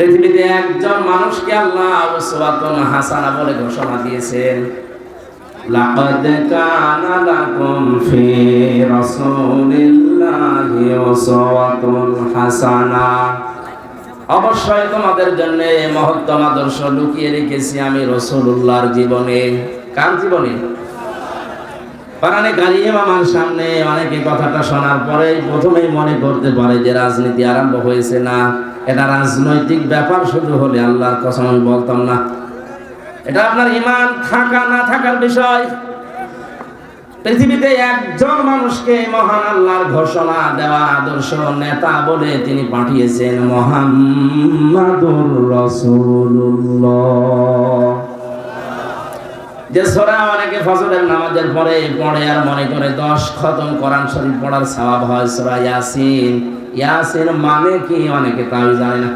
পৃথিবীতে একজন মানুষকে আল্লাহ উসওয়াতুন হাসানা বলে ঘোষণা দিয়েছেন। লাকাদ কানা লাকুম ফি রাসূলিল্লাহি উসওয়াতুন হাসানা। অবশ্যই তোমাদের জন্য মহত্তম আদর্শ লুকিয়ে রেখেছি আমি রসুল্লাহর জীবনে। কার জীবনে? মামার সামনে অনেকে কথাটা শোনার পরে প্রথমেই মনে করতে পারে যে রাজনীতি আরম্ভ হয়েছে না। এটা রাজনৈতিক ব্যাপার, শুধু হলে আল্লাহর কসম আমি বলতাম না। এটা আপনার ইমান থাকা, না থাকার বিষয়। পৃথিবীতে একজন মানুষকে মহান আল্লাহর ঘোষণা দেওয়া আদর্শ নেতা বলে তিনি পাঠিয়েছেন মোহাম্মদুর রাসূলুল্লাহ। যে সোরা অনেকে ফজরের নামাজের পরে পড়ে আর মনে করে দশ খতম কোরআন শরীফ পড়ার স্বভাব হয় সোরা ইয়াসিন। ইয়াসিন মানে কি? অনেকে তাই জানে না।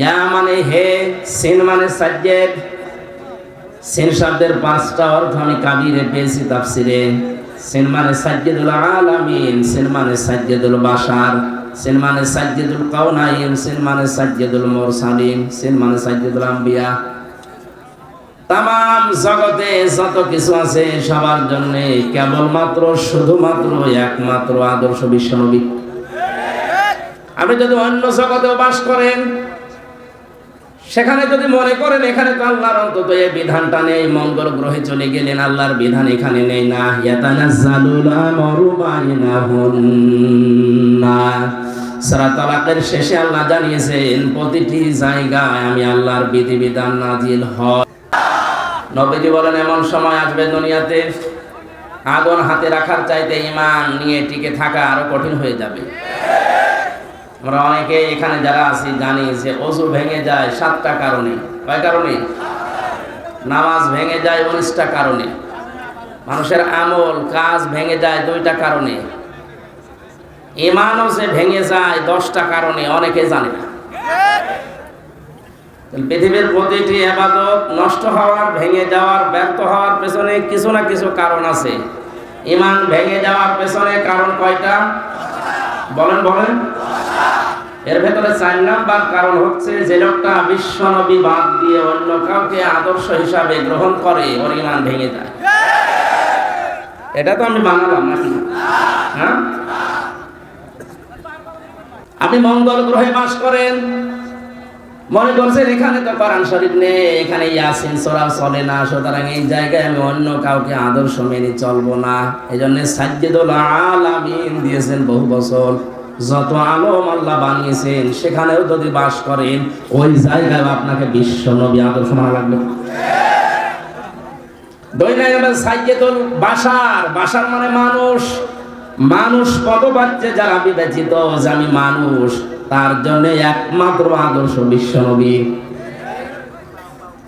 ইয়া মানে হে সিন মানে সাজ্জেদ। সিন শব্দের পাঁচটা অর্থ আমি কাবিরে পেয়েছি তাফসিরে। সিন মানে সাজ্জেদুল আলামিন, সিন মানে সাজ্জেদুল বাশার। সিন মানে সাজ্জেদুল সিন মানে সাজ্জেদুল সিন মানে সাজ্জেদুল আম্বিয়া। তাম জগতে যত কিছু আছে সবার জন্য কেবলমাত্র, শুধুমাত্র একমাত্র আদর্শ বিশ্বনবী। আপনি যদি অন্য জগতেও বাস করেন, সেখানে যদি মনে করেন এখানে তো আল্লাহর অন্তত এই বিধানটা নেই, মঙ্গল গ্রহে চলে গেলেন, আল্লাহর বিধান এখানে নেই। না সূরা তালাকের শেষে আল্লাহ জানিয়েছেন, প্রতিটি জায়গায় আমি আল্লাহর বিধিবিধান নাজিল হয়। নবীজি বলেন, এমন সময় আসবে দুনিয়াতে। আগুন হাতে রাখার চাইতে ইমান নিয়ে টিকে থাকা আরও কঠিন হয়ে যাবে। আমরা অনেকে এখানে যারা আছি জানি যে অজু ভেঙে যায় সাতটা কারণে। কয় কারণে? নামাজ ভেঙে যায় উনিশটা কারণে। মানুষের আমল, কাজ ভেঙে যায় দুইটা কারণে। ইমানও যে ভেঙে যায় দশটা কারণে অনেকে জানে না। পৃথিবীর প্রতিটি আবাদত নষ্ট হওয়ার, ভেঙে যাওয়ার, ব্যর্থ হওয়ার পেছনে কিছু না কিছু কারণ আছে। ইমান ভেঙে যাওয়ার পেছনে কারণ কয়টা? বলেন বলেন। এর ভেতরে চার নাম্বার কারণ হচ্ছে যে লোকটা বিশ্ব নবী বাদ দিয়ে অন্য কাউকে আদর্শ হিসাবে গ্রহণ করে, ওর ইমান ভেঙে যায়। এটা তো আমি বানালাম নাকি? হ্যাঁ? আপনি মঙ্গল গ্রহে বাস করেন মনে করছেন, এখানে তো কোরআন শরীফ নেই, এখানে ইয়াসিন সোরা চলে না, সুতরাং এই জায়গায় আমি অন্য কাউকে আদর্শ মেনে চলবো না। এই জন্য সাজ্জেদুল আলামিন দিয়েছেন বহু বছর। যত আলম আল্লাহ বানিয়েছেন, সেখানেও যদি বাস করেন, ওই জায়গায় আপনাকে বিশ্ব নবী আদর্শ মানা লাগবে। দৈনিক সাইকেতুল বাসার বাসার মানে মানুষ। মানুষ পাচ্ছে যারা বিবেচিত যে আমি মানুষ, তার জন্য একমাত্র আদর্শ বিশ্ব নবী।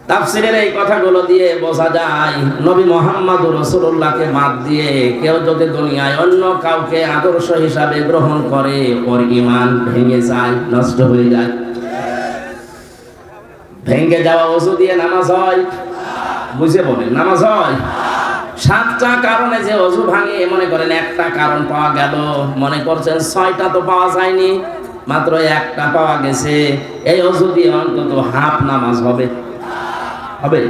তাফসিরের এই কথাগুলো দিয়ে বোঝা যায়, নবী মোহাম্মদ রসুল্লাহকে বাদ দিয়ে কেউ যদি দুনিয়ায় অন্য কাউকে আদর্শ হিসাবে গ্রহণ করে, ওর ইমান ভেঙে যায়, নষ্ট হয়ে যায়। ভেঙে যাওয়া ওষুধ দিয়ে নামাজ হয়। বুঝে বলে নামাজ হয়? সাতটা কারণে যে অজু ভাঙে মনে করেন একটা কারণ পাওয়া গেল। মনে করছেন ছয়টা তো পাওয়া যায়নি, মাত্র একটা পাওয়া গেছে। এই অজু দিয়ে অন্তত হাফ নামাজ হবে। হবে?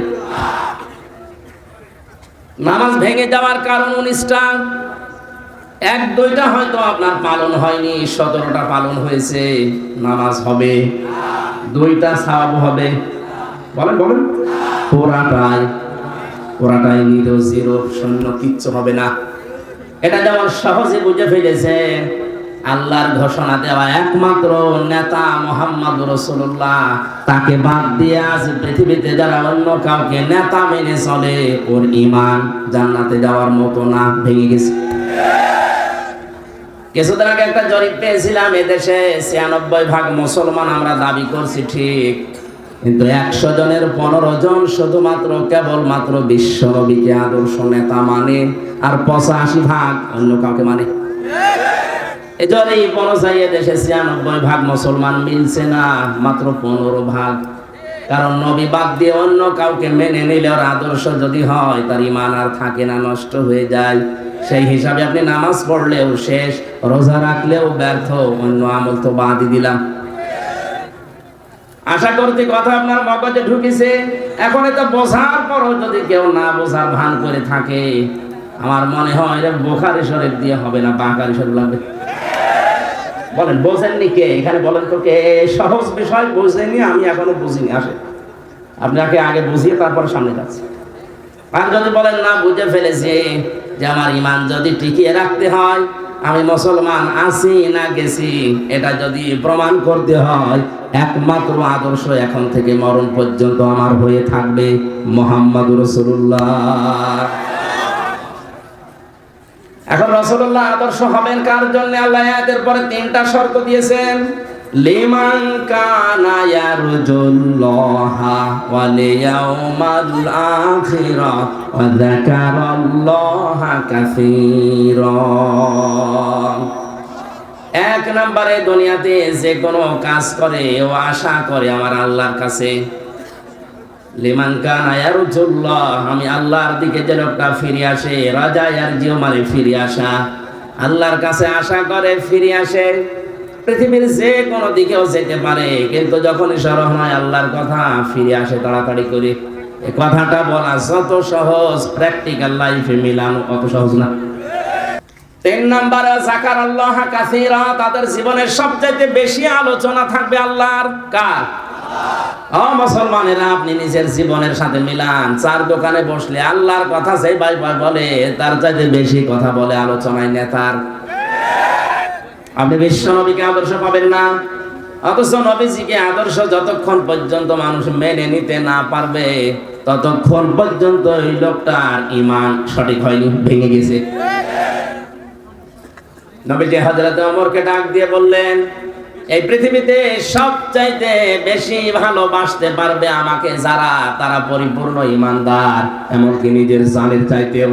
নামাজ ভেঙে যাওয়ার কারণ উনিশটা। এক দুইটা হয়তো আপনার পালন হয়নি, সতেরোটা পালন হয়েছে, নামাজ হবে। দুইটা সাব হবে। বলেন বলেন। পুরাটাই পুরাটাই নিরো জিরো, শূন্য, কিচ্ছু হবে না। এটা যেমন সহজে বুঝে ফেলেছে, আল্লাহর ঘোষণা দেওয়া একমাত্র নেতা মোহাম্মদ রসুল্লাহ তাকে বাদ দিয়ে আজ পৃথিবীতে যারা অন্য কাউকে নেতা মেনে চলে, ওর ইমান জান্নাতে যাওয়ার মতো না, ভেঙে গেছে। কিছুদিন আগে একটা জরিপ পেয়েছিলাম এদেশে, ছিয়ানব্বই ভাগ মুসলমান আমরা দাবি করছি, ঠিক। কিন্তু একশো জনের পনেরো জন শুধুমাত্র কেবলমাত্র বিশ্ব নবীকে আদর্শ নেতা মানে আর পঁচাশি ভাগ অন্য কাউকে মানে। মাত্র পনেরো ভাগ। কারণ দিয়ে অন্য কাউকে মেনে নিলে আদর্শ যদি হয়, তার ইমান আর থাকে না, নষ্ট হয়ে যায়। সেই হিসাবে আপনি নামাজ পড়লেও শেষ, রোজা রাখলেও ব্যর্থ, অন্য আমল তো বাদই দিলাম। আশা করতে কথা আপনার মগজে ঢুকেছে। এখন এটা বোঝার পরও যদি কেউ না বোঝার ভান করে থাকে, আমার মনে হয় এটা বোখারি শরীফ দিয়ে হবে না, বাঁকারি শরীফ লাগবে। বলেন, বোঝেননি কে? এখানে বলেন তো কে? সহজ বিষয় বোঝেনি আমি এখনও বুঝিনি আসে আপনাকে আগে বুঝিয়ে তারপর সামনে যাচ্ছে। আর যদি বলেন, না, বুঝে ফেলেছি যে আমার ইমান যদি টিকিয়ে রাখতে হয় আমি মুসলমান, আছি না গেছি, এটা যদি প্রমাণ করতে হয়, একমাত্র আদর্শ এখন থেকে মরণ পর্যন্ত আমার হয়ে থাকবে মোহাম্মদ রসুল্লাহ এখন রসুল্লাহ আদর্শ হবেন কার জন্য? আল্লাহ এদের পরে তিনটা শর্ত দিয়েছেন। লিমান কানা ইয়ারজুল্লাহা ওয়াল ইয়াউমাল আখিরা ওয়া যাকারাল্লাহা কাসীরা। এক নম্বরে দুনিয়াতে যে কোনো কাজ করে ও আশা করে আমার আল্লাহর কাছে। লিমান কান আয়ারুজুল্লাহ আমি আল্লাহর দিকে যে লোকটা ফিরে আসে, রাজা আর জিও মানে ফিরে আসা। আল্লাহর কাছে আশা করে ফিরে আসে। পৃথিবীর যে কোনো দিকেও যেতে পারে, কিন্তু যখনই স্মরণ হয় আল্লাহর কথা, ফিরে আসে তাড়াতাড়ি করে। এই কথাটা বলা যত সহজ প্র্যাকটিক্যাল লাইফে মিলানো অত সহজ না। তিন নম্বরে জাকার আল্লাহ কাসিরা, তাদের জীবনের সবচাইতে বেশি আলোচনা থাকবে আল্লাহর কার? ও মুসলমানেরা, আপনি নিজের জীবনের সাথে মিলান। চার দোকানে বসলে আল্লাহর কথা সেই ভাই ভাই বলে, তার চাইতে বেশি কথা বলে আলোচনায় নেতার। আপনি বিশ্ব নবীকে আদর্শ পাবেন না। অথচ নবীজিকে আদর্শ যতক্ষণ পর্যন্ত মানুষ মেনে নিতে না পারবে, ততক্ষণ পর্যন্ত ওই লোকটার ইমান সঠিক হয়নি, ভেঙে গেছে। নবীজি হযরত ওমরকে ডাক দিয়ে বললেন, এই পৃথিবীতে সবচাইতে বেশি ভালোবাসতে পারবে আমাকে যারা, তারা পরিপূর্ণ ইমানদার এমনকি নিজের জানের চাইতেও।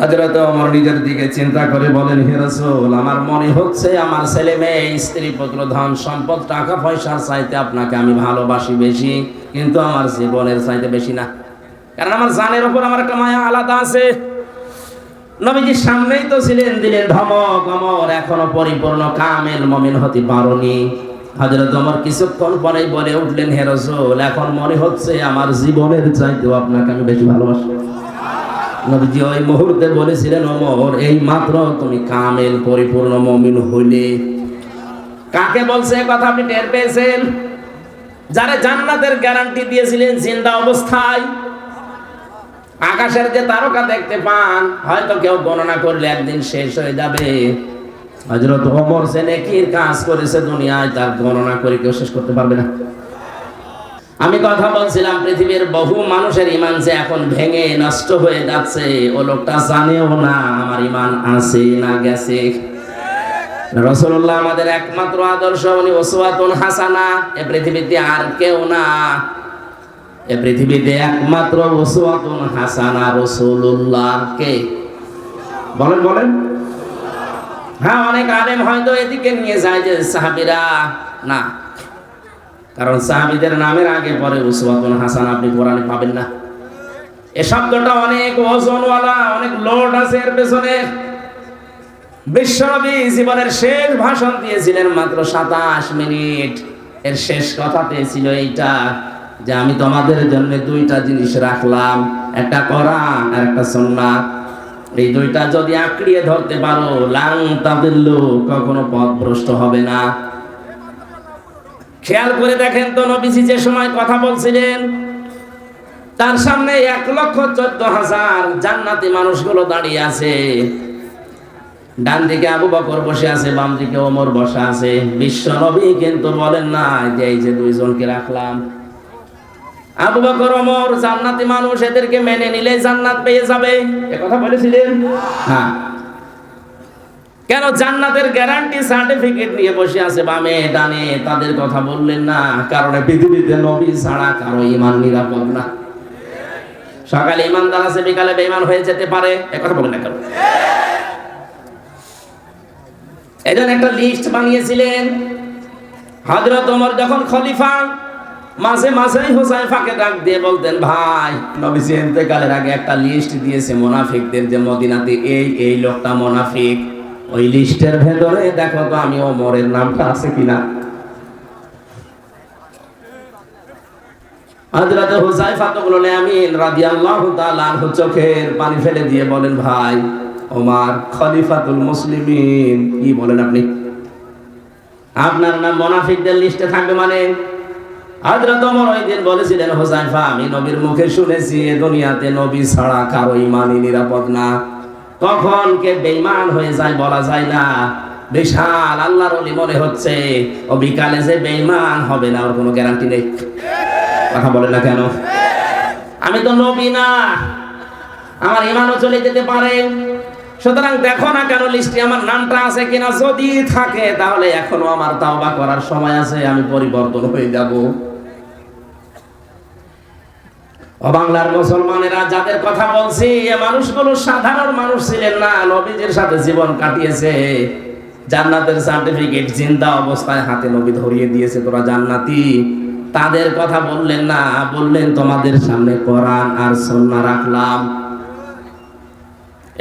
হযরত ওমর নিজের দিকে চিন্তা করে বলেন, হে রাসূল, আমার মনে হচ্ছে আমার ছেলে মেয়ে, স্ত্রী, পুত্র, ধন সম্পদ, টাকা পয়সার চাইতে আপনাকে আমি ভালোবাসি বেশি, কিন্তু আমার জীবনের চাইতে বেশি না। কারণ আমার জানের উপর আমার একটা মায়া আলাদা আছে। নবীজির সামনেই তো ছিলেন দিলেন ধমক, অমর, এখনও পরিপূর্ণ, কামেল, মমিন হতে পারোনি। হজরত অমর কিছুক্ষণ পরেই বলে উঠলেন, হে রসুল, এখন মনে হচ্ছে আমার জীবনের চাইতেও আপনাকে আমি বেশি ভালোবাসি। নবীজি ওই মুহূর্তে বলেছিলেন অমর এই মাত্র তুমি কামেল, পরিপূর্ণ মমিন হইলে। কাকে বলছে কথা আপনি টের পেয়েছেন? যারা জান্নাতের গ্যারান্টি দিয়েছিলেন জিন্দা অবস্থায়। আকাশের যে তারকা দেখতে পান, হয়তো কেউ গণনা করলে একদিন শেষ হয়ে যাবে। হজরত ওমর সে নেকির কাজ করেছে দুনিয়ায়, তার গণনা করে কেউ শেষ করতে পারবে না। আমি কথা বলছিলাম, পৃথিবীর বহু মানুষের ইমান যে এখন ভেঙে নষ্ট হয়ে যাচ্ছে, ও লোকটা জানেও না আমার ইমান আছে না গেছে। রসুল্লাহ আমাদের একমাত্র আদর্শ, উনি ওসওয়াতুন হাসানা। এ পৃথিবীতে আর কেউ না। এ পৃথিবীতে একমাত্র ওসওয়াতুন হাসানা রসুল্লাহ কে বলেন বলেন। হ্যাঁ অনেক আলেম হয়তো এদিকে নিয়ে যায় যে সাহাবিরা, না কারণ সাহাবিদের নামের আগে পরে উসওয়াতুন হাসান আপনি কোরআনে পাবেন না। এ শব্দটা অনেক ওজনওয়ালা, অনেক লোড আছে এর পেছনে। বিশ্বনবী জীবনের শেষ ভাষণ দিয়েছিলেন মাত্র সাতাশ মিনিট। এর শেষ কথাতে ছিল এইটা যে আমি তোমাদের জন্য দুইটা জিনিস রাখলাম, একটা কোরআন আর একটা সুন্নাত। এই দুইটা যদি আঁকড়িয়ে ধরতে পারো, লাং তাদের লোক কখনো পথ ভ্রষ্ট হবে না। খেয়াল করে দেখেন তো নবীজি যে সময় কথা বলছিলেন, তার সামনে এক লক্ষ চোদ্দ হাজার জান্নাতি মানুষগুলো দাঁড়িয়ে আছে। ডান দিকে আবু বকর বসে আছে, বাম দিকে ওমর বসা আছে। বিশ্ব নবী কিন্তু বলেন না যে এই যে দুইজনকে রাখলাম। আবু বকর, ওমর জান্নাতি মানুষ এদেরকে মেনে নিলে জান্নাত পেয়ে যাবে। এ কথা বলেছিলেন? হ্যাঁ। কেন জান্নাতের গ্যারান্টি সার্টিফিকেট নিয়ে বসে আছে বামে ডানে? তাদের কথা বললেন না, কারণ পৃথিবীতে নবী ছাড়া কারও ইমান নিরাপদ না। সকালে ইমানদার আছে, বিকালে বেঈমান হয়ে যেতে পারে। এ কথা বলেন না কেন? এজন একটা লিস্ট বানিয়েছিলেন। হযরত ওমর যখন খলিফা, মাঝে মাঝেই হোসাইফাকে ডাক দিয়ে বলতেন, ভাই নবীজি ইন্তেকালের আগে একটা লিস্ট দিয়েছে মোনাফিকদের যে মদিনাতে এই এই লোকটা মোনাফিক। ওই লিস্টের ভেতরে দেখো তো আমি ওমরের নামটা আছে কিনা। হযরত রাদিয়াল্লাহু তাআলা আনহু চোখের পানি ফেলে দিয়ে বলেন, ভাই খলিফাতুল মুসলিমিন। কি বলেন আপনি? আপনার নাম মুনাফিকদের লিস্টে থাকবে মানে? হযরত ওমর ওই দিন বলেছিলেন হুযায়ফা আমি নবীর মুখে শুনেছি, এ দুনিয়াতে নবী ছাড়া কারও ইমানই নিরাপদ না। কখন কে বেঈমান হয়ে যায় বলা যায় না। বিশাল আল্লাহর ওলি মনে হচ্ছে, ও বিকালে যে বেঈমান হবে না, ওর কোনো গ্যারান্টি নেই। কথা বলে না কেন? আমি তো নবী না, আমার ইমানও চলে যেতে পারে। সুতরাং দেখো না কেন লিস্টে আমার নামটা আছে কিনা, যদি থাকে তাহলে এখনও আমার তাওবা করার সময় আছে, আমি পরিবর্তন হয়ে যাব। বাংলার মুসলমানেরা, যাদের কথা বলছি, এ মানুষগুলো সাধারণ মানুষ ছিলেন না, নবীজির সাথে জীবন কাটিয়েছে। জান্নাতের সার্টিফিকেট জিন্দা অবস্থায় হাতে নবী ধরিয়ে দিয়েছে, তোরা জান্নাতি। তাদের কথা বললেন না, বললেন, তোমাদের সামনে কোরআন আর সন্না রাখলাম।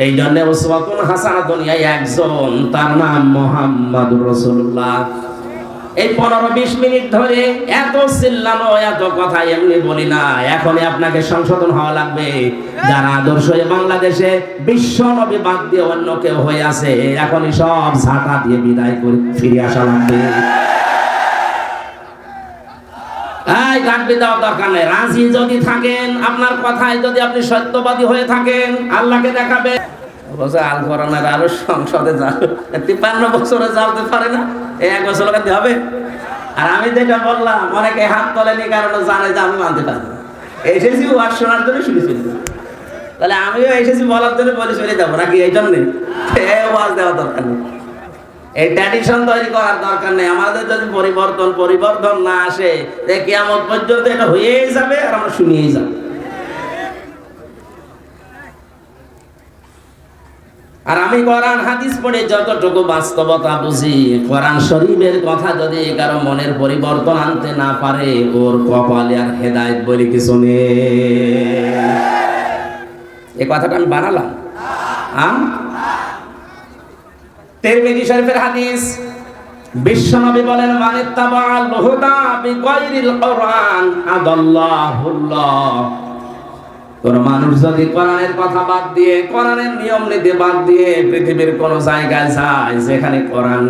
এই জন্য উসওয়াতুন হাসানাতুন, এই একজন, তার নাম মোহাম্মদুর রাসূলুল্লাহ। এই পনেরো বিশ মিনিট ধরে এত চিল্লানো, এত কথা এমনি বলি না। এখনই আপনাকে সংশোধন হওয়া লাগবে। যারা আদর্শ বাংলাদেশে বিশ্ব নবী বাদ দিয়ে অন্য কেউ হয়ে আছে, এখনই সব ঝাঁটা দিয়ে বিদায় করে ফিরে আসা লাগবে। এই গাঁটবি দেওয়ার দরকার নেই। রাজি যদি থাকেন, আপনার কথায় যদি আপনি সত্যবাদী হয়ে থাকেন, আল্লাহকে দেখাবে বলছে আল কোরআনের আরও সংসদে যাও তিপ্পান্ন বছরে যাওতে পারে না। এক বছর লাগাতে হবে? আর আমি যেটা বললাম, অনেকে হাত তোলেনি কারণ জানে যে আমি মানতে পারি এসেছি ওয়াজ শোনার জন্য শুনে তাহলে আমিও এসেছি বলার জন্য বলে চলে যাব নাকি এই জন্যে? ওয়াজ দেওয়া দরকার নেই। এই ট্র্যাডিশন তৈরি করার দরকার নেই। আমাদের যদি পরিবর্তন পরিবর্তন না আসে, যে কেমন পর্যন্ত এটা হয়েই যাবে আর আমরা শুনিয়েই যাব। আর আমি কোরআন হাদিস পড়ে যতটুকু বাস্তবতা বুঝি, কোরআন শরীফের কথা যদি কারও মনের পরিবর্তন আনতে না পারে, ওর কপালে আর হেদায়ত বলে কিছু নেই। এই কথাটা আমি বানালাম। আম? তিরমিজি শরীফের হাদিস বিশ্বনবী বলেন মানে তাবাল হুদা বিগাইরিল কোরআন আদাল্লাহুল্লাহ। কোন মানুষ যদি কোরআনের কথা বাদ দিয়ে, কোরআনের নিয়ম নীতি বাদ দিয়ে পৃথিবীর কোন জায়গায় যায় যেখানে কোরআন